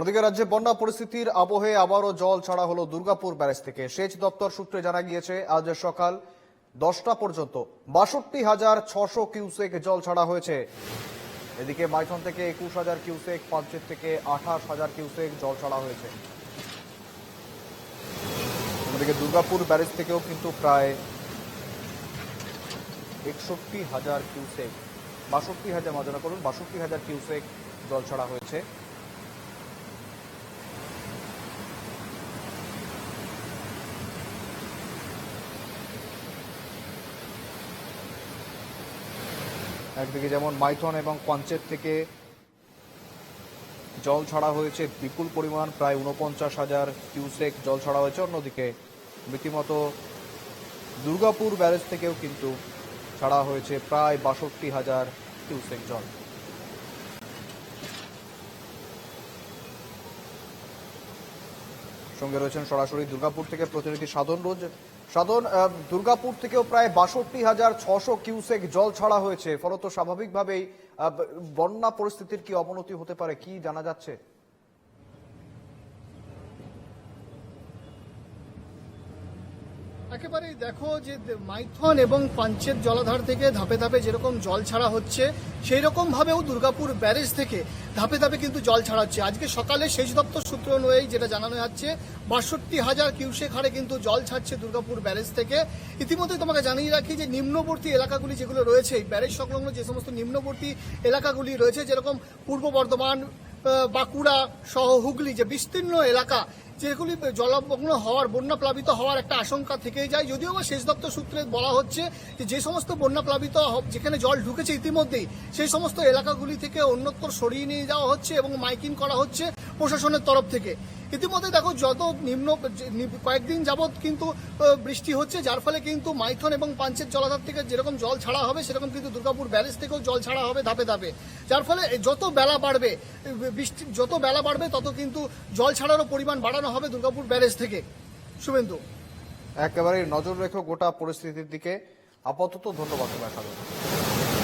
অন্যদিকে রাজ্যে বন্যা পরিস্থিতির আবহে আবারও জল ছাড়া হলো দুর্গাপুর ব্যারেজ থেকে। সেচ দপ্তর সূত্রে জানা গিয়েছে, আজ সকাল দশটা পর্যন্ত বাষট্টি হাজার ছশো কিউসেক জল ছাড়া হয়েছে। এদিকে মাইথন থেকে একুশ হাজার কিউসেক পাঞ্চের থেকে আঠাশ হাজার কিউসেক জল ছাড়া হয়েছে। অন্যদিকে দুর্গাপুর ব্যারেজ থেকেও কিন্তু প্রায় একষট্টি হাজার কিউসেক, বাষট্টি হাজার মার্জনা করুন, বাষট্টি হাজার কিউসেক জল ছাড়া হয়েছে। একদিকে যেমন মাইথন এবং পঞ্চেত থেকে জল ছাড়া হয়েছে বিপুল পরিমাণ, প্রায় উনপঞ্চাশ হাজার কিউসেক জল ছাড়া হয়েছে। অন্যদিকে রীতিমতো দুর্গাপুর ব্যারেজ থেকেও কিন্তু ছাড়া হয়েছে প্রায় বাষট্টি হাজার কিউসেক জল। সঙ্গে রয়েছেন সরাসরি দুর্গাপুর থেকে প্রতিনিধি সাধন রোজ। সাধন দুর্গাপুর থেকেও প্রায় বাষট্টি হাজার ছশো কিউসেক জল ছাড়া হয়েছে। ফলত স্বাভাবিকভাবেই বন্যা পরিস্থিতির কি অবনতি হতে পারে, কি জানা যাচ্ছে? একেবারেই দেখো যে মাইথন এবং পাঞ্চের জলাধার থেকে ধাপে ধাপে যেরকম জল ছাড়া হচ্ছে সেই রকম ভাবেও দুর্গাপুর ব্যারেজ থেকে ধাপে ধাপে কিন্তু জল ছাড়া হচ্ছে আজকে সকালে সেচ দপ্তর সূত্র অনুযায়ী যেটা জানানো যাচ্ছে, বাষট্টি হাজার কিউসেক হারে কিন্তু জল ছাড়ছে দুর্গাপুর ব্যারেজ থেকে। ইতিমধ্যে তোমাকে জানিয়ে রাখি যে নিম্নবর্তী এলাকাগুলি যেগুলো রয়েছে ব্যারেজ সংলগ্ন যে সমস্ত নিম্নবর্তী এলাকাগুলি রয়েছে, যেরকম পূর্ব বর্ধমান বাঁকুড়া সহ হুগলি, যে বিস্তীর্ণ এলাকা যেগুলি জলমগ্ন হওয়ার, বন্যা প্লাবিত হওয়ার একটা আশঙ্কা থেকেই যায়। যদিও বা সেচ দপ্তর সূত্রে বলা হচ্ছে যে যে সমস্ত বন্যা প্লাবিত যেখানে জল ঢুকেছে ইতিমধ্যেই, সেই সমস্ত এলাকাগুলি থেকে অন্যত্র সরিয়ে নিয়ে যাওয়া হচ্ছে এবং মাইকিং করা হচ্ছে প্রশাসনের তরফ থেকে। ইতিমধ্যে দেখো, যত নিম্ন কয়েকদিন যাবৎ কিন্তু বৃষ্টি হচ্ছে, যার ফলে কিন্তু মাইথন এবং পাঞ্চের জলাধার থেকে যেরকম জল ছাড়া হবে, সেরকম কিন্তু দুর্গাপুর ব্যারেজ থেকেও জল ছাড়া হবে ধাপে ধাপে। যার ফলে যত বেলা বাড়বে বৃষ্টি, যত বেলা বাড়বে, তত কিন্তু জল ছাড়ারও পরিমাণ বাড়ানো হবে দুর্গাপুর ব্যারেজ থেকে। শুভেন্দু। একেবারে নজর রেখো গোটা পরিস্থিতির দিকে। আপাতত ধন্যবাদ সাধন